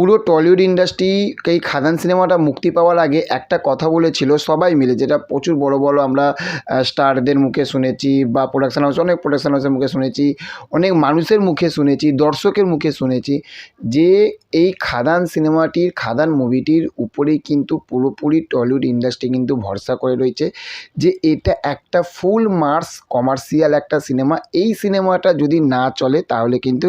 পুরো Tollywood industry এই খাদান সিনেমাটা মুক্তি পাওয়ার আগে একটা কথা বলেছিল সবাই মিলে, যেটা প্রচুর বড় বড় আমরা স্টারদের মুখে শুনেছি বা প্রোডাকশন হাউস অনেক প্রোডাকশন হাউসের মুখে শুনেছি, অনেক মানুষের মুখে শুনেছি, দর্শকের মুখে শুনেছি যে এই খাদান সিনেমাটির, খাদান মুভিটির উপরেই কিন্তু পুরোপুরি টলিউড ইন্ডাস্ট্রি কিন্তু ভরসা করে রয়েছে যে এটা একটা ফুল মার্স কমার্শিয়াল একটা সিনেমা। এই সিনেমাটা যদি না চলে তাহলে কিন্তু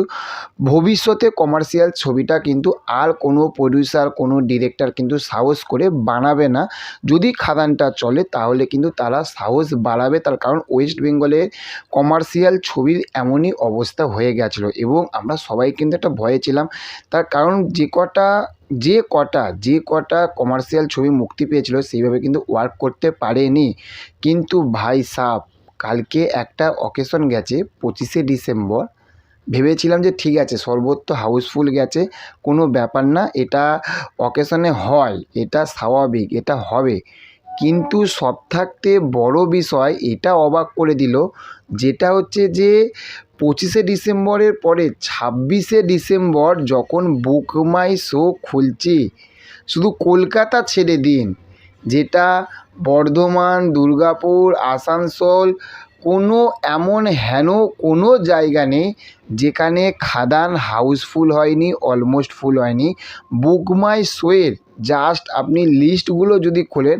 ভবিষ্যতে কমার্শিয়াল ছবিটা কিন্তু আর কোনো প্রডিউসার কোনো ডিরেক্টর কিন্তু সাহস করে বানাবে না। যদি খাদানটা চলে, তাহলে কিন্তু তারা সাহস বাড়াবে তার কারণ ওয়েস্ট বেঙ্গলে কমার্শিয়াল ছবির এমনই অবস্থা হয়ে গেছিল এবং আমরা সবাই কিন্তু একটা ভয়ে ছিলাম। তার কারণ যে কটা যে কটা যে কটা কমার্শিয়াল ছবি মুক্তি পেয়েছিল সেইভাবে কিন্তু ওয়ার্ক করতে পারেনি। কিন্তু ভাই সাপ কালকে একটা অকেশন গেছে, পঁচিশে ডিসেম্বর। ভেবেছিলাম যে ঠিক আছে, সর্বত্র হাউসফুল গেছে, কোনো ব্যাপার না, এটা অকেশনে হয়, এটা স্বাভাবিক, এটা হবে। কিন্তু সব থাকতে বড় বিষয়, এটা অবাক করে দিল, যেটা হচ্ছে যে পঁচিশে ডিসেম্বরের পরে ছাব্বিশে ডিসেম্বর যখন বুক মাই শো খুলছি, শুধু কলকাতা ছেড়ে দিন, যেটা বর্ধমান, দুর্গাপুর, আসানসোল কোনো এমন হেন কোনো জায়গা নেই যেখানে খাদান হাউসফুল হয়নি, অলমোস্ট ফুল হয়নি। বুক মাই শোয়ের জাস্ট আপনি লিস্টগুলো যদি খোলেন,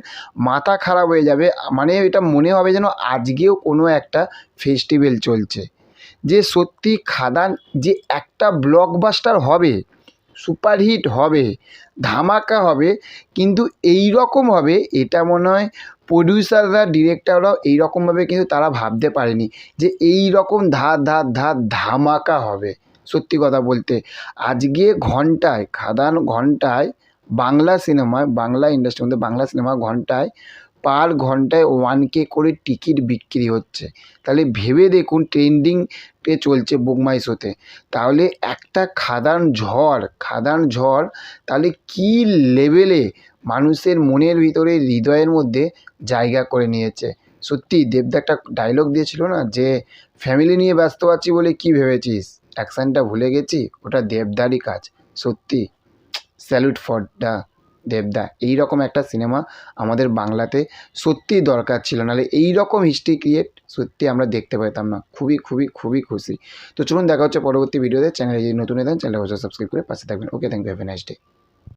মাথা খারাপ হয়ে যাবে। মানে এটা মনে হবে যেন আজকেও কোনো একটা ফেস্টিভ্যাল চলছে। যে সত্যি খাদান, যে একটা ব্লকবাস্টার হবে সুপারহিট হবে, ধামাকা হবে, কিন্তু এই রকম হবে, এটা মনে হয় প্রডিউসাররা ডিরেক্টররাও এই রকমভাবে কিন্তু তারা ভাবতে পারেনি যে এই রকম ধার ধার ধার ধামাকা হবে, সত্যি কথা বলতে। আজকে ঘন্টায়, খাদান ঘন্টায়, বাংলা সিনেমায়, বাংলা ইন্ডাস্ট্রির মধ্যে বাংলা সিনেমা ঘন্টায়, পার ঘন্টায় ওয়ান কে করে টিকিট বিক্রি হচ্ছে। তাহলে ভেবে দেখুন ট্রেন্ডিংয়ে চলছে বুকমাই শোতে তাহলে একটা খাদান ঝড় খাদান ঝড়, তাহলে কী লেভেলে মানুষের মনের ভিতরে, হৃদয়ের মধ্যে জায়গা করে নিয়েছে? সত্যি, দেবদা একটা ডায়লগ দিয়েছিল না, যে ফ্যামিলি নিয়ে ব্যস্ত আছি বলে কী ভেবেছিস? অ্যাকশানটা ভুলে গেছি, ওটা দেবদারই কাজ। সত্যি স্যালুট ফর দ্য দেবদা এই রকম একটা সিনেমা আমাদের বাংলাতে সত্যিই দরকার ছিল। নাহলে এই রকম হিস্ট্রি ক্রিয়েট সত্যি আমরা দেখতে পেতাম না। খুবই খুবই খুবই খুশি। তো চলুন দেখা হচ্ছে পরবর্তী ভিডিওতে চ্যানেলে যদি নতুন দেন চ্যানেলটা অবশ্যই সাবস্ক্রাইব করে পাশে থাকবেন। Okay thank you have a nice day